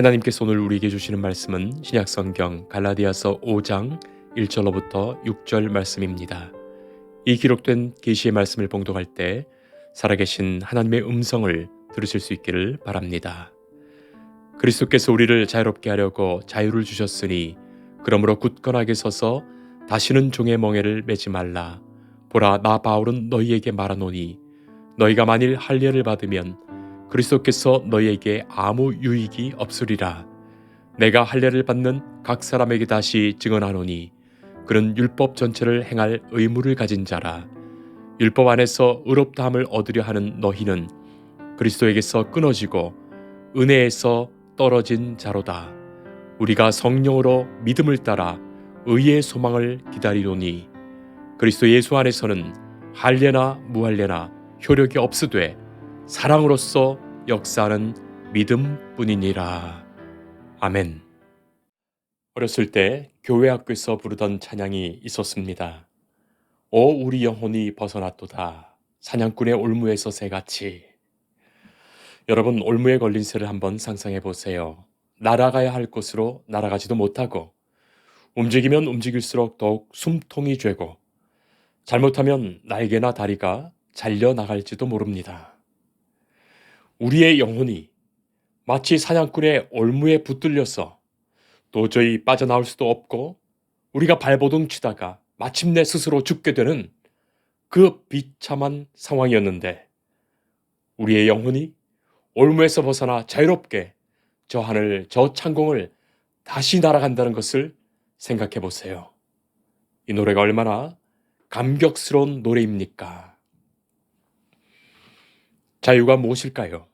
하나님께서 오늘 우리에게 주시는 말씀은 신약성경 갈라디아서 5장 1절로부터 6절 말씀입니다. 이 기록된 계시의 말씀을 봉독할 때 살아계신 하나님의 음성을 들으실 수 있기를 바랍니다. 그리스도께서 우리를 자유롭게 하려고 자유를 주셨으니 그러므로 굳건하게 서서 다시는 종의 멍에를 매지 말라. 보라 나 바울은 너희에게 말하노니 너희가 만일 할례를 받으면 그리스도께서 너희에게 아무 유익이 없으리라. 내가 할례를 받는 각 사람에게 다시 증언하노니 그는 율법 전체를 행할 의무를 가진 자라. 율법 안에서 의롭다함을 얻으려 하는 너희는 그리스도에게서 끊어지고 은혜에서 떨어진 자로다. 우리가 성령으로 믿음을 따라 의의 소망을 기다리노니 그리스도 예수 안에서는 할례나 무할례나 효력이 없으되 사랑으로서 역사하는 믿음뿐이니라. 아멘. 어렸을 때 교회 학교에서 부르던 찬양이 있었습니다. 오 우리 영혼이 벗어났도다. 사냥꾼의 올무에서 새같이. 여러분 올무에 걸린 새를 한번 상상해 보세요. 날아가야 할 곳으로 날아가지도 못하고 움직이면 움직일수록 더욱 숨통이 죄고 잘못하면 날개나 다리가 잘려 나갈지도 모릅니다. 우리의 영혼이 마치 사냥꾼의 올무에 붙들려서 도저히 빠져나올 수도 없고 우리가 발버둥 치다가 마침내 스스로 죽게 되는 그 비참한 상황이었는데 우리의 영혼이 올무에서 벗어나 자유롭게 저 하늘 저 창공을 다시 날아간다는 것을 생각해 보세요. 이 노래가 얼마나 감격스러운 노래입니까? 자유가 무엇일까요?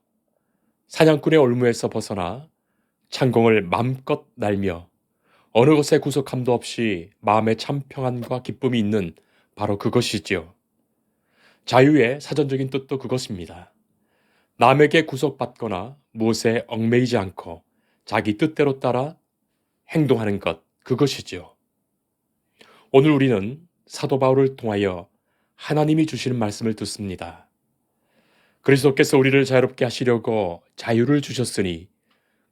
사냥꾼의 올무에서 벗어나 창공을 맘껏 날며 어느 것에 구속함도 없이 마음에 참 평안과 기쁨이 있는 바로 그것이지요. 자유의 사전적인 뜻도 그것입니다. 남에게 구속받거나 무엇에 얽매이지 않고 자기 뜻대로 따라 행동하는 것, 그것이지요. 오늘 우리는 사도 바울을 통하여 하나님이 주시는 말씀을 듣습니다. 그리스도께서 우리를 자유롭게 하시려고 자유를 주셨으니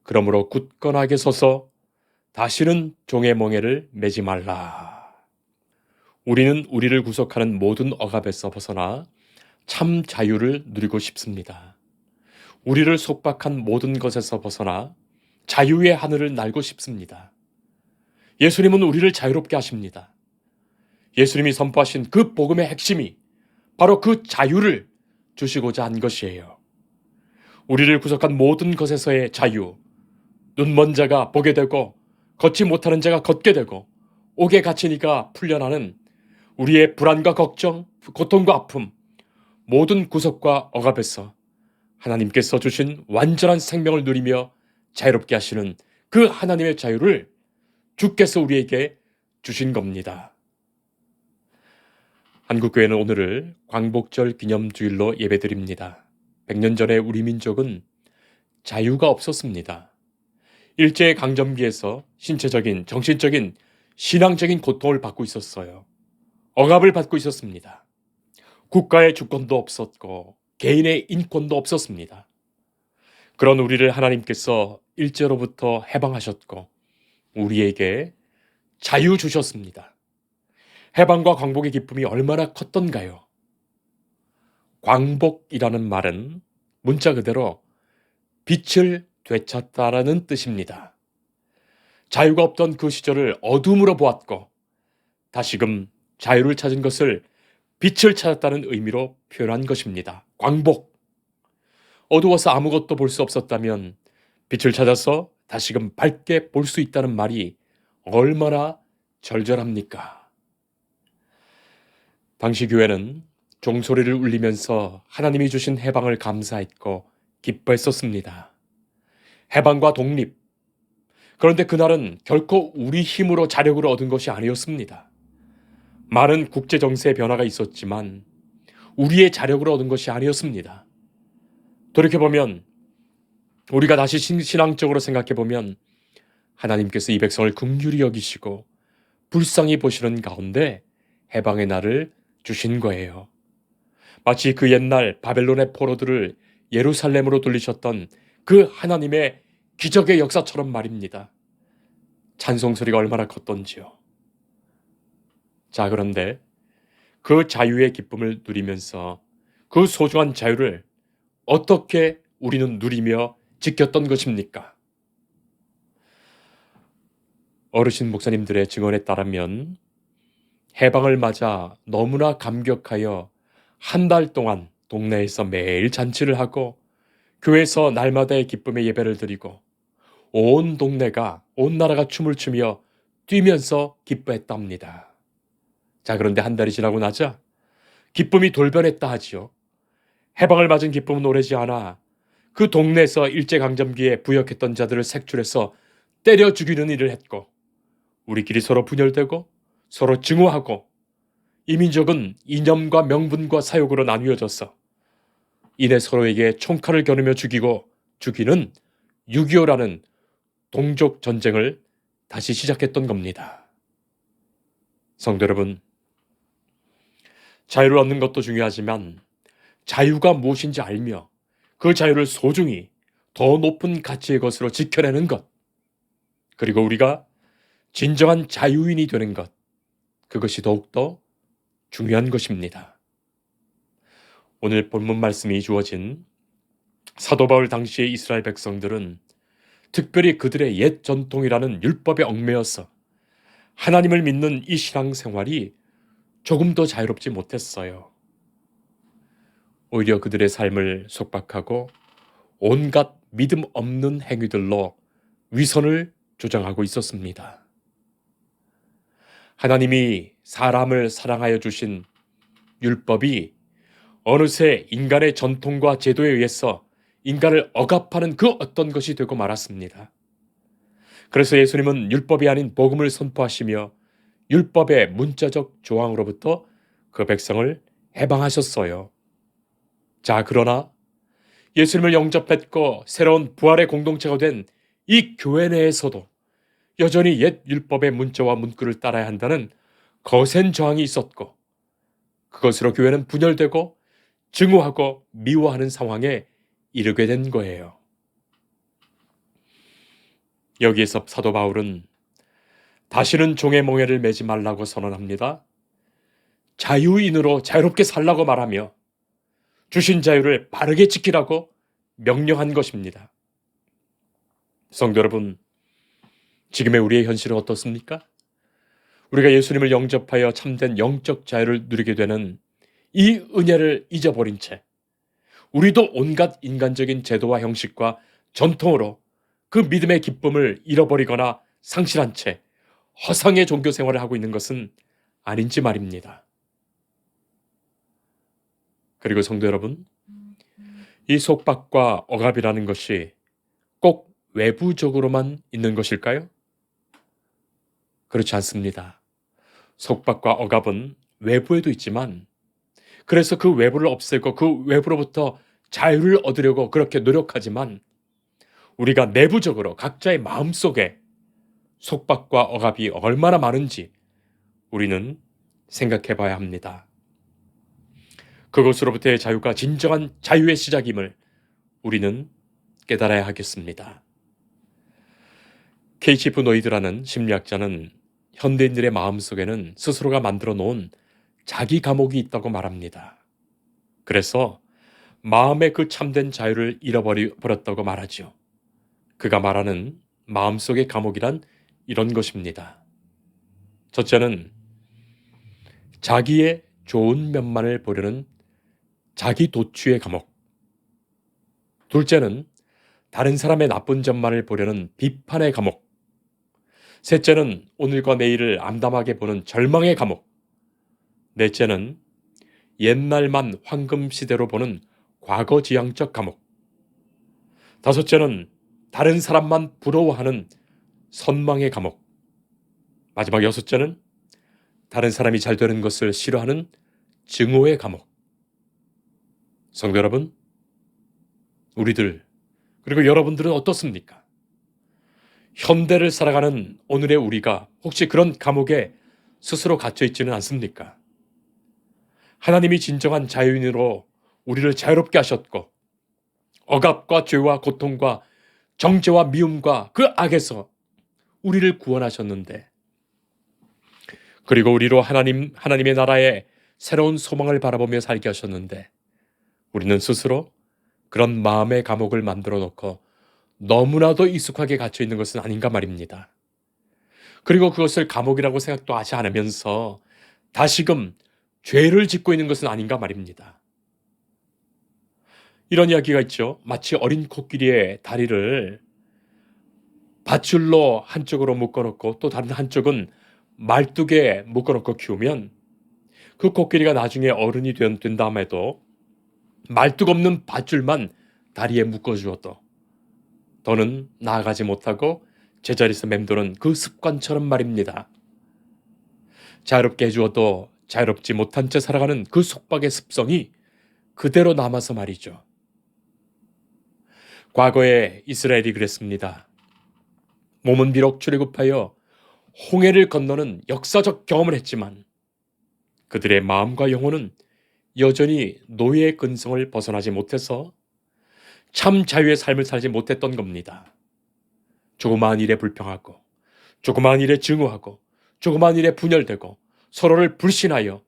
그러므로 굳건하게 서서 다시는 종의 멍에를 매지 말라. 우리는 우리를 구속하는 모든 억압에서 벗어나 참 자유를 누리고 싶습니다. 우리를 속박한 모든 것에서 벗어나 자유의 하늘을 날고 싶습니다. 예수님은 우리를 자유롭게 하십니다. 예수님이 선포하신 그 복음의 핵심이 바로 그 자유를 주시고자 한 것이에요. 우리를 구속한 모든 것에서의 자유, 눈먼 자가 보게 되고 걷지 못하는 자가 걷게 되고 옥에 갇히니까 풀려나는 우리의 불안과 걱정, 고통과 아픔, 모든 구속과 억압에서 하나님께서 주신 완전한 생명을 누리며 자유롭게 하시는 그 하나님의 자유를 주께서 우리에게 주신 겁니다. 한국교회는 오늘을 광복절 기념주일로 예배드립니다. 100년 전에 우리 민족은 자유가 없었습니다. 일제의 강점기에서 신체적인, 정신적인, 신앙적인 고통을 받고 있었어요. 억압을 받고 있었습니다. 국가의 주권도 없었고 개인의 인권도 없었습니다. 그런 우리를 하나님께서 일제로부터 해방하셨고 우리에게 자유 주셨습니다. 해방과 광복의 기쁨이 얼마나 컸던가요? 광복이라는 말은 문자 그대로 빛을 되찾다라는 뜻입니다. 자유가 없던 그 시절을 어둠으로 보았고 다시금 자유를 찾은 것을 빛을 찾았다는 의미로 표현한 것입니다. 광복. 어두워서 아무것도 볼 수 없었다면 빛을 찾아서 다시금 밝게 볼 수 있다는 말이 얼마나 절절합니까? 당시 교회는 종소리를 울리면서 하나님이 주신 해방을 감사했고 기뻐했었습니다. 해방과 독립. 그런데 그날은 결코 우리 힘으로 자력으로 얻은 것이 아니었습니다. 많은 국제 정세의 변화가 있었지만 우리의 자력으로 얻은 것이 아니었습니다. 돌이켜보면 우리가 다시 신앙적으로 생각해보면 하나님께서 이 백성을 긍휼히 여기시고 불쌍히 보시는 가운데 해방의 날을 주신 거예요. 마치 그 옛날 바벨론의 포로들을 예루살렘으로 돌리셨던 그 하나님의 기적의 역사처럼 말입니다. 찬송 소리가 얼마나 컸던지요. 자, 그런데 그 자유의 기쁨을 누리면서 그 소중한 자유를 어떻게 우리는 누리며 지켰던 것입니까? 어르신 목사님들의 증언에 따르면 해방을 맞아 너무나 감격하여 한 달 동안 동네에서 매일 잔치를 하고 교회에서 날마다의 기쁨의 예배를 드리고 온 동네가 온 나라가 춤을 추며 뛰면서 기뻐했답니다. 자 그런데 한 달이 지나고 나자 기쁨이 돌변했다 하지요. 해방을 맞은 기쁨은 오래지 않아 그 동네에서 일제강점기에 부역했던 자들을 색출해서 때려 죽이는 일을 했고 우리끼리 서로 분열되고 서로 증오하고 이 민족은 이념과 명분과 사욕으로 나뉘어졌어. 이내 서로에게 총칼을 겨누며 죽이고 죽이는 6.25라는 동족 전쟁을 다시 시작했던 겁니다. 성도 여러분, 자유를 얻는 것도 중요하지만 자유가 무엇인지 알며 그 자유를 소중히 더 높은 가치의 것으로 지켜내는 것, 그리고 우리가 진정한 자유인이 되는 것, 그것이 더욱더 중요한 것입니다. 오늘 본문 말씀이 주어진 사도 바울 당시의 이스라엘 백성들은 특별히 그들의 옛 전통이라는 율법에 얽매여서 하나님을 믿는 이 신앙 생활이 조금 더 자유롭지 못했어요. 오히려 그들의 삶을 속박하고 온갖 믿음 없는 행위들로 위선을 조장하고 있었습니다. 하나님이 사람을 사랑하여 주신 율법이 어느새 인간의 전통과 제도에 의해서 인간을 억압하는 그 어떤 것이 되고 말았습니다. 그래서 예수님은 율법이 아닌 복음을 선포하시며 율법의 문자적 조항으로부터 그 백성을 해방하셨어요. 자, 그러나 예수님을 영접했고 새로운 부활의 공동체가 된 이 교회 내에서도 여전히 옛 율법의 문자와 문구를 따라야 한다는 거센 저항이 있었고 그것으로 교회는 분열되고 증오하고 미워하는 상황에 이르게 된 거예요. 여기에서 사도 바울은 다시는 종의 몽해를 매지 말라고 선언합니다. 자유인으로 자유롭게 살라고 말하며 주신 자유를 바르게 지키라고 명령한 것입니다. 성도 여러분, 지금의 우리의 현실은 어떻습니까? 우리가 예수님을 영접하여 참된 영적 자유를 누리게 되는 이 은혜를 잊어버린 채 우리도 온갖 인간적인 제도와 형식과 전통으로 그 믿음의 기쁨을 잃어버리거나 상실한 채 허상의 종교 생활을 하고 있는 것은 아닌지 말입니다. 그리고 성도 여러분, 이 속박과 억압이라는 것이 꼭 외부적으로만 있는 것일까요? 그렇지 않습니다. 속박과 억압은 외부에도 있지만 그래서 그 외부를 없애고 그 외부로부터 자유를 얻으려고 그렇게 노력하지만 우리가 내부적으로 각자의 마음 속에 속박과 억압이 얼마나 많은지 우리는 생각해 봐야 합니다. 그것으로부터의 자유가 진정한 자유의 시작임을 우리는 깨달아야 하겠습니다. 케이치프 노이드라는 심리학자는 현대인들의 마음 속에는 스스로가 만들어 놓은 자기 감옥이 있다고 말합니다. 그래서 마음의 그 참된 자유를 잃어버렸다고 말하죠. 그가 말하는 마음속의 감옥이란 이런 것입니다. 첫째는 자기의 좋은 면만을 보려는 자기 도취의 감옥. 둘째는 다른 사람의 나쁜 점만을 보려는 비판의 감옥. 셋째는 오늘과 내일을 암담하게 보는 절망의 감옥. 넷째는 옛날만 황금 시대로 보는 과거 지향적 감옥. 다섯째는 다른 사람만 부러워하는 선망의 감옥. 마지막 여섯째는 다른 사람이 잘 되는 것을 싫어하는 증오의 감옥. 성도 여러분, 우리들, 그리고 여러분들은 어떻습니까? 현대를 살아가는 오늘의 우리가 혹시 그런 감옥에 스스로 갇혀 있지는 않습니까? 하나님이 진정한 자유인으로 우리를 자유롭게 하셨고 억압과 죄와 고통과 정죄와 미움과 그 악에서 우리를 구원하셨는데 그리고 우리로 하나님 하나님의 나라에 새로운 소망을 바라보며 살게 하셨는데 우리는 스스로 그런 마음의 감옥을 만들어 놓고 너무나도 익숙하게 갇혀 있는 것은 아닌가 말입니다. 그리고 그것을 감옥이라고 생각도 하지 않으면서 다시금 죄를 짓고 있는 것은 아닌가 말입니다. 이런 이야기가 있죠. 마치 어린 코끼리의 다리를 밧줄로 한쪽으로 묶어놓고 또 다른 한쪽은 말뚝에 묶어놓고 키우면 그 코끼리가 나중에 어른이 된, 된 다음에도 말뚝 없는 밧줄만 다리에 묶어주어도 더는 나아가지 못하고 제자리에서 맴도는 그 습관처럼 말입니다. 자유롭게 해주어도 자유롭지 못한 채 살아가는 그 속박의 습성이 그대로 남아서 말이죠. 과거에 이스라엘이 그랬습니다. 몸은 비록 출애굽하여 홍해를 건너는 역사적 경험을 했지만 그들의 마음과 영혼은 여전히 노예의 근성을 벗어나지 못해서 참 자유의 삶을 살지 못했던 겁니다. 조그마한 일에 불평하고 조그마한 일에 증오하고 조그마한 일에 분열되고 서로를 불신하여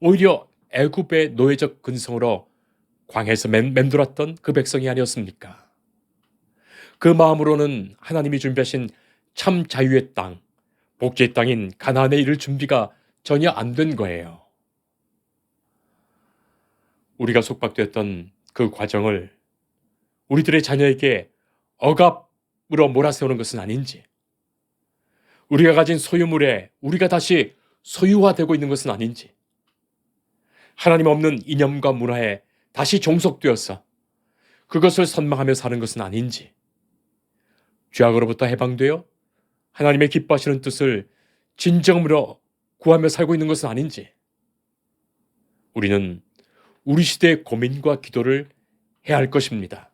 오히려 애굽의 노예적 근성으로 광에서 맴돌았던 그 백성이 아니었습니까? 그 마음으로는 하나님이 준비하신 참 자유의 땅, 복지의 땅인 가나안에 이를 준비가 전혀 안 된 거예요. 우리가 속박되었던 그 과정을 우리들의 자녀에게 억압으로 몰아세우는 것은 아닌지, 우리가 가진 소유물에 우리가 다시 소유화되고 있는 것은 아닌지, 하나님 없는 이념과 문화에 다시 종속되어서 그것을 선망하며 사는 것은 아닌지, 죄악으로부터 해방되어 하나님의 기뻐하시는 뜻을 진정으로 구하며 살고 있는 것은 아닌지 우리는 우리 시대의 고민과 기도를 해야 할 것입니다.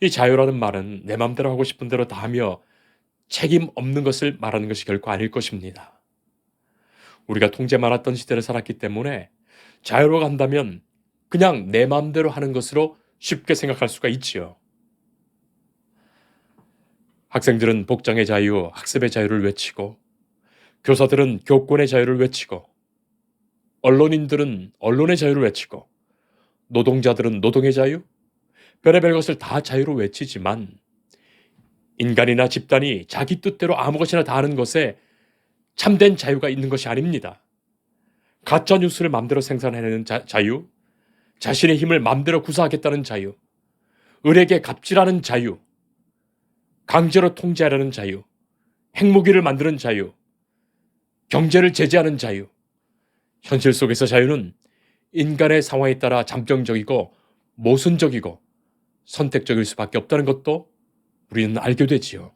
이 자유라는 말은 내 마음대로 하고 싶은 대로 다 하며 책임 없는 것을 말하는 것이 결코 아닐 것입니다. 우리가 통제 많았던 시대를 살았기 때문에 자유로 간다면 그냥 내 마음대로 하는 것으로 쉽게 생각할 수가 있지요. 학생들은 복장의 자유, 학습의 자유를 외치고 교사들은 교권의 자유를 외치고 언론인들은 언론의 자유를 외치고 노동자들은 노동의 자유, 별의별 것을 다 자유로 외치지만 인간이나 집단이 자기 뜻대로 아무것이나 다 하는 것에 참된 자유가 있는 것이 아닙니다. 가짜 뉴스를 마음대로 생산해내는 자, 자유, 자신의 힘을 마음대로 구사하겠다는 자유, 을에게 갑질하는 자유, 강제로 통제하려는 자유, 핵무기를 만드는 자유, 경제를 제재하는 자유. 현실 속에서 자유는 인간의 상황에 따라 잠정적이고 모순적이고 선택적일 수밖에 없다는 것도 우리는 알게 되지요.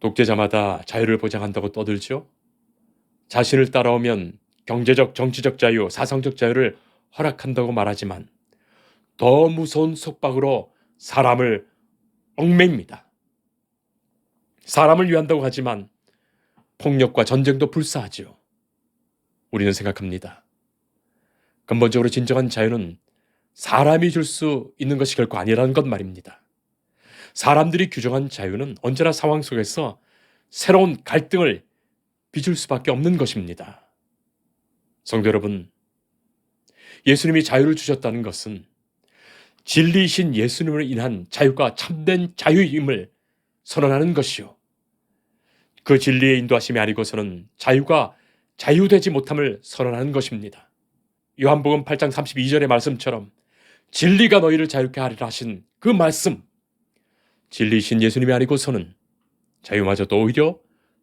독재자마다 자유를 보장한다고 떠들죠. 자신을 따라오면 경제적, 정치적 자유, 사상적 자유를 허락한다고 말하지만 더 무서운 속박으로 사람을 얽매입니다. 사람을 위한다고 하지만 폭력과 전쟁도 불사하지요. 우리는 생각합니다. 근본적으로 진정한 자유는 사람이 줄 수 있는 것이 결코 아니라는 것 말입니다. 사람들이 규정한 자유는 언제나 상황 속에서 새로운 갈등을 빚을 수밖에 없는 것입니다. 성도 여러분, 예수님이 자유를 주셨다는 것은 진리이신 예수님을 인한 자유가 참된 자유임을 선언하는 것이요. 그 진리의 인도하심이 아니고서는 자유가 자유되지 못함을 선언하는 것입니다. 요한복음 8장 32절의 말씀처럼 진리가 너희를 자유케 하리라 하신 그 말씀, 진리이신 예수님이 아니고서는 자유마저도 오히려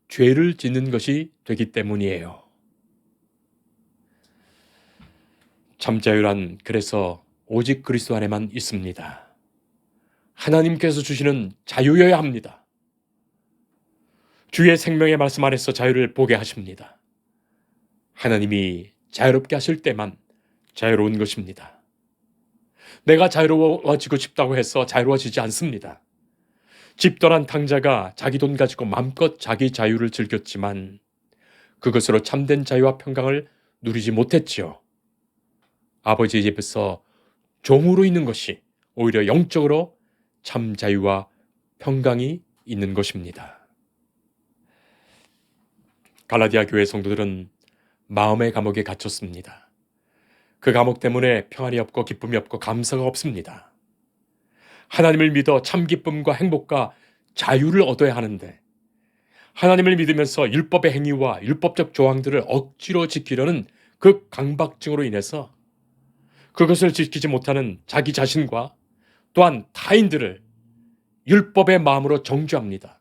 죄를 짓는 것이 되기 때문이에요. 참 자유란 그래서 오직 그리스도 안에만 있습니다. 하나님께서 주시는 자유여야 합니다. 주의 생명의 말씀 안에서 자유를 보게 하십니다. 하나님이 자유롭게 하실 때만 자유로운 것입니다. 내가 자유로워지고 싶다고 해서 자유로워지지 않습니다. 집돌한 탕자가 자기 돈 가지고 마음껏 자기 자유를 즐겼지만 그것으로 참된 자유와 평강을 누리지 못했지요. 아버지의 집에서 종으로 있는 것이 오히려 영적으로 참 자유와 평강이 있는 것입니다. 갈라디아 교회 성도들은 마음의 감옥에 갇혔습니다. 그 감옥 때문에 평안이 없고 기쁨이 없고 감사가 없습니다. 하나님을 믿어 참 기쁨과 행복과 자유를 얻어야 하는데 하나님을 믿으면서 율법의 행위와 율법적 조항들을 억지로 지키려는 그 강박증으로 인해서 그것을 지키지 못하는 자기 자신과 또한 타인들을 율법의 마음으로 정죄합니다.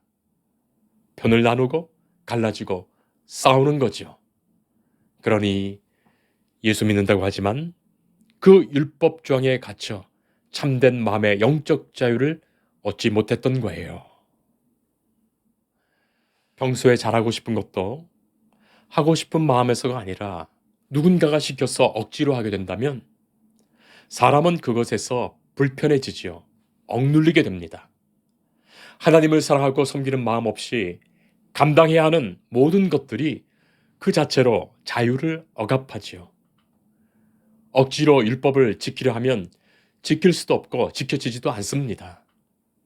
편을 나누고 갈라지고 싸우는 거죠. 그러니 예수 믿는다고 하지만 그 율법 조항에 갇혀 참된 마음의 영적 자유를 얻지 못했던 거예요. 평소에 잘하고 싶은 것도 하고 싶은 마음에서가 아니라 누군가가 시켜서 억지로 하게 된다면 사람은 그것에서 불편해지지요. 억눌리게 됩니다. 하나님을 사랑하고 섬기는 마음 없이 감당해야 하는 모든 것들이 그 자체로 자유를 억압하지요. 억지로 율법을 지키려 하면 지킬 수도 없고 지켜지지도 않습니다.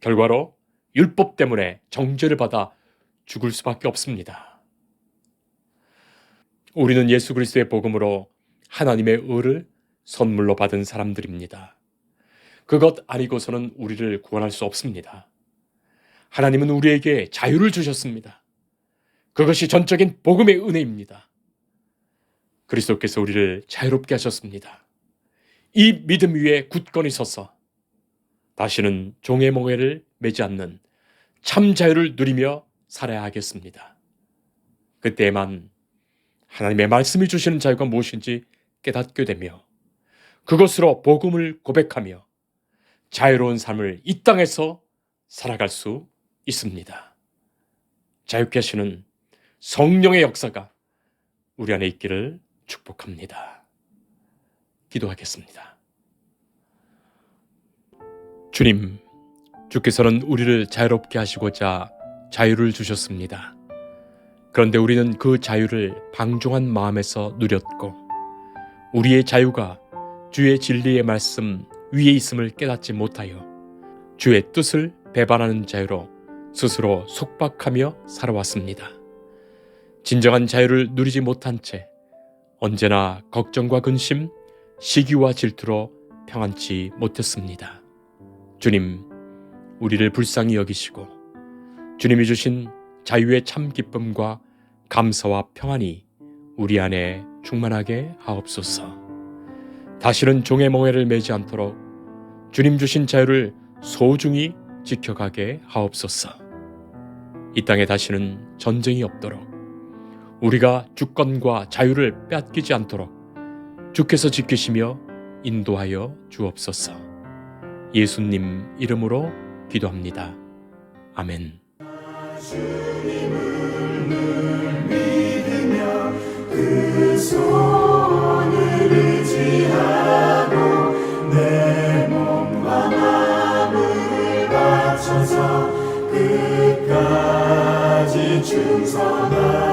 결과로 율법 때문에 정죄를 받아 죽을 수밖에 없습니다. 우리는 예수 그리스도의 복음으로 하나님의 의를 선물로 받은 사람들입니다. 그것 아니고서는 우리를 구원할 수 없습니다. 하나님은 우리에게 자유를 주셨습니다. 그것이 전적인 복음의 은혜입니다. 그리스도께서 우리를 자유롭게 하셨습니다. 이 믿음 위에 굳건히 서서 다시는 종의 멍에를 매지 않는 참 자유를 누리며 살아야 하겠습니다. 그때만 하나님의 말씀이 주시는 자유가 무엇인지 깨닫게 되며 그것으로 복음을 고백하며 자유로운 삶을 이 땅에서 살아갈 수 있습니다. 자유케 하시는 성령의 역사가 우리 안에 있기를 축복합니다. 기도하겠습니다. 주님, 주께서는 우리를 자유롭게 하시고자 자유를 주셨습니다. 그런데 우리는 그 자유를 방종한 마음에서 누렸고, 우리의 자유가 주의 진리의 말씀 위에 있음을 깨닫지 못하여 주의 뜻을 배반하는 자유로 스스로 속박하며 살아왔습니다. 진정한 자유를 누리지 못한 채 언제나 걱정과 근심, 시기와 질투로 평안치 못했습니다. 주님, 우리를 불쌍히 여기시고 주님이 주신 자유의 참 기쁨과 감사와 평안이 우리 안에 충만하게 하옵소서. 다시는 종의 멍에를 매지 않도록 주님 주신 자유를 소중히 지켜가게 하옵소서. 이 땅에 다시는 전쟁이 없도록 우리가 주권과 자유를 빼앗기지 않도록 주께서 지키시며 인도하여 주옵소서. 예수님 이름으로 기도합니다. 아멘. 충성하